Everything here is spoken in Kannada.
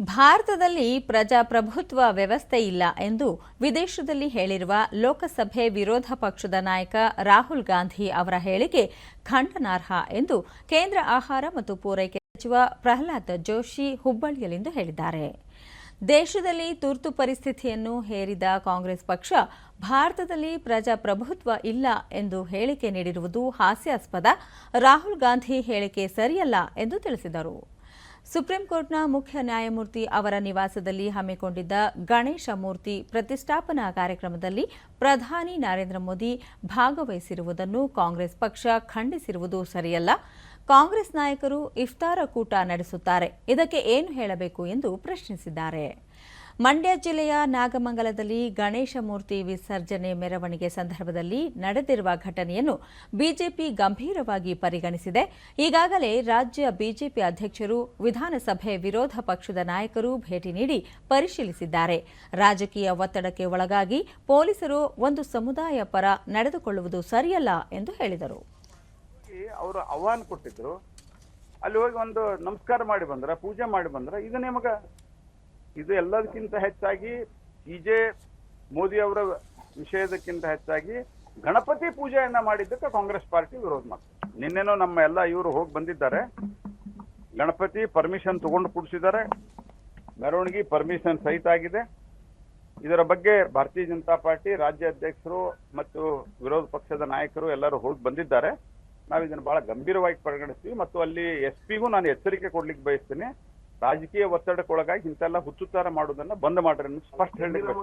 ಭಾರತದಲ್ಲಿ ಪ್ರಜಾಪ್ರಭುತ್ವ ವ್ಯವಸ್ಥೆ ಇಲ್ಲ ಎಂದು ವಿದೇಶದಲ್ಲಿ ಹೇಳಿರುವ ಲೋಕಸಭೆ ವಿರೋಧ ಪಕ್ಷದ ನಾಯಕ ರಾಹುಲ್ ಗಾಂಧಿ ಅವರ ಹೇಳಿಕೆ ಖಂಡನಾರ್ಹ ಎಂದು ಕೇಂದ್ರ ಆಹಾರ ಮತ್ತು ಪೂರೈಕೆ ಸಚಿವ ಪ್ರಹ್ಲಾದ್ ಜೋಶಿ ಹುಬ್ಬಳ್ಳಿಯಲ್ಲಿಂದು ಹೇಳಿದ್ದಾರೆ. ದೇಶದಲ್ಲಿ ತುರ್ತು ಪರಿಸ್ಥಿತಿಯನ್ನು ಹೇರಿದ ಕಾಂಗ್ರೆಸ್ ಪಕ್ಷ ಭಾರತದಲ್ಲಿ ಪ್ರಜಾಪ್ರಭುತ್ವ ಇಲ್ಲ ಎಂದು ಹೇಳಿಕೆ ನೀಡಿರುವುದು ಹಾಸ್ಯಾಸ್ಪದ. ರಾಹುಲ್ ಗಾಂಧಿ ಹೇಳಿಕೆ ಸರಿಯಲ್ಲ ಎಂದು ತಿಳಿಸಿದರು. ಸುಪ್ರೀಂ ಕೋರ್ಟ್ನ ಮುಖ್ಯ ನ್ಯಾಯಮೂರ್ತಿ ಅವರ ನಿವಾಸದಲ್ಲಿ ಹಮ್ಮಿಕೊಂಡಿದ್ದ ಗಣೇಶ ಮೂರ್ತಿ ಪ್ರತಿಷ್ಠಾಪನಾ ಕಾರ್ಯಕ್ರಮದಲ್ಲಿ ಪ್ರಧಾನಿ ನರೇಂದ್ರ ಮೋದಿ ಭಾಗವಹಿಸಿರುವುದನ್ನು ಕಾಂಗ್ರೆಸ್ ಪಕ್ಷ ಖಂಡಿಸಿರುವುದು ಸರಿಯಲ್ಲ. ಕಾಂಗ್ರೆಸ್ ನಾಯಕರು ಇಫ್ತಾರ ಕೂಟ ನಡೆಸುತ್ತಾರೆ. ಇದಕ್ಕೆ ಏನು ಹೇಳಬೇಕು ಎಂದು ಪ್ರಶ್ನಿಸಿದ್ದಾರೆ. ಮಂಡ್ಯ ಜಿಲ್ಲೆಯ ನಾಗಮಂಗಲದಲ್ಲಿ ಗಣೇಶ ಮೂರ್ತಿ ವಿಸರ್ಜನೆ ಮೆರವಣಿಗೆ ಸಂದರ್ಭದಲ್ಲಿ ನಡೆದಿರುವ ಘಟನೆಯನ್ನು ಬಿಜೆಪಿ ಗಂಭೀರವಾಗಿ ಪರಿಗಣಿಸಿದೆ. ಈಗಾಗಲೇ ರಾಜ್ಯ ಬಿಜೆಪಿ ಅಧ್ಯಕ್ಷರು ವಿಧಾನಸಭೆ ವಿರೋಧ ಪಕ್ಷದ ನಾಯಕರು ಭೇಟಿ ನೀಡಿ ಪರಿಶೀಲಿಸಿದ್ದಾರೆ. ರಾಜಕೀಯ ಒತ್ತಡಕ್ಕೆ ಒಳಗಾಗಿ ಪೊಲೀಸರು ಒಂದು ಸಮುದಾಯ ಪರ ನಡೆದುಕೊಳ್ಳುವುದು ಸರಿಯಲ್ಲ ಎಂದು ಹೇಳಿದರು. ಅವರು ಆಹ್ವಾನ ಕೊಟ್ಟಿದ್ರು. ಅಲ್ಲಿ ಹೋಗಿ ಒಂದು ನಮಸ್ಕಾರ ಮಾಡಿ ಬಂದ್ರ, ಪೂಜೆ ಮಾಡಿ ಬಂದ್ರ ಇದು ನಿಮಗ ಇದು ಎಲ್ಲದಕ್ಕಿಂತ ಹೆಚ್ಚಾಗಿ ಜೆ ಮೋದಿ ಅವರ ವಿಷಯದಕ್ಕಿಂತ ಹೆಚ್ಚಾಗಿ ಗಣಪತಿ ಪೂಜೆಯನ್ನ ಮಾಡಿದ್ದಕ್ಕೆ ಕಾಂಗ್ರೆಸ್ ಪಾರ್ಟಿ ವಿರೋಧ ಮಾಡ್ತಾರೆ ನಿನ್ನೆನೋ ನಮ್ಮ ಎಲ್ಲ ಇವರು ಹೋಗಿ ಬಂದಿದ್ದಾರೆ. ಗಣಪತಿ ಪರ್ಮಿಷನ್ ತಗೊಂಡು ಕೂಡಿಸಿದ್ದಾರೆ. ಮೆರವಣಿಗೆ ಪರ್ಮಿಷನ್ ಸಹಿತ ಆಗಿದೆ. ಇದರ ಬಗ್ಗೆ ಭಾರತೀಯ ಜನತಾ ಪಾರ್ಟಿ ರಾಜ್ಯ ಅಧ್ಯಕ್ಷರು ಮತ್ತು ವಿರೋಧ ಪಕ್ಷದ ನಾಯಕರು ಎಲ್ಲರೂ ಹೋಗಿ ಬಂದಿದ್ದಾರೆ. ನಾವು ಇದನ್ನು ಬಹಳ ಗಂಭೀರವಾಗಿ ಪರಿಗಣಿಸ್ತೀವಿ ಮತ್ತು ಅಲ್ಲಿ ಎಸ್ ಪಿಗೂ ನಾನು ಎಚ್ಚರಿಕೆ ಕೊಡ್ಲಿಕ್ಕೆ ಬಯಸ್ತೀನಿ. ರಾಜಕೀಯ ಒತ್ತಡಕ್ಕೊಳಗಾಗಿ ಇಂತೆಲ್ಲ ಹುಚ್ಚುತ್ತಾರ ಮಾಡೋದನ್ನ ಬಂದ್ ಮಾಡ್ರಿ ಸ್ಪಷ್ಟ ಹೇಳಲಿಕ್ಕೆ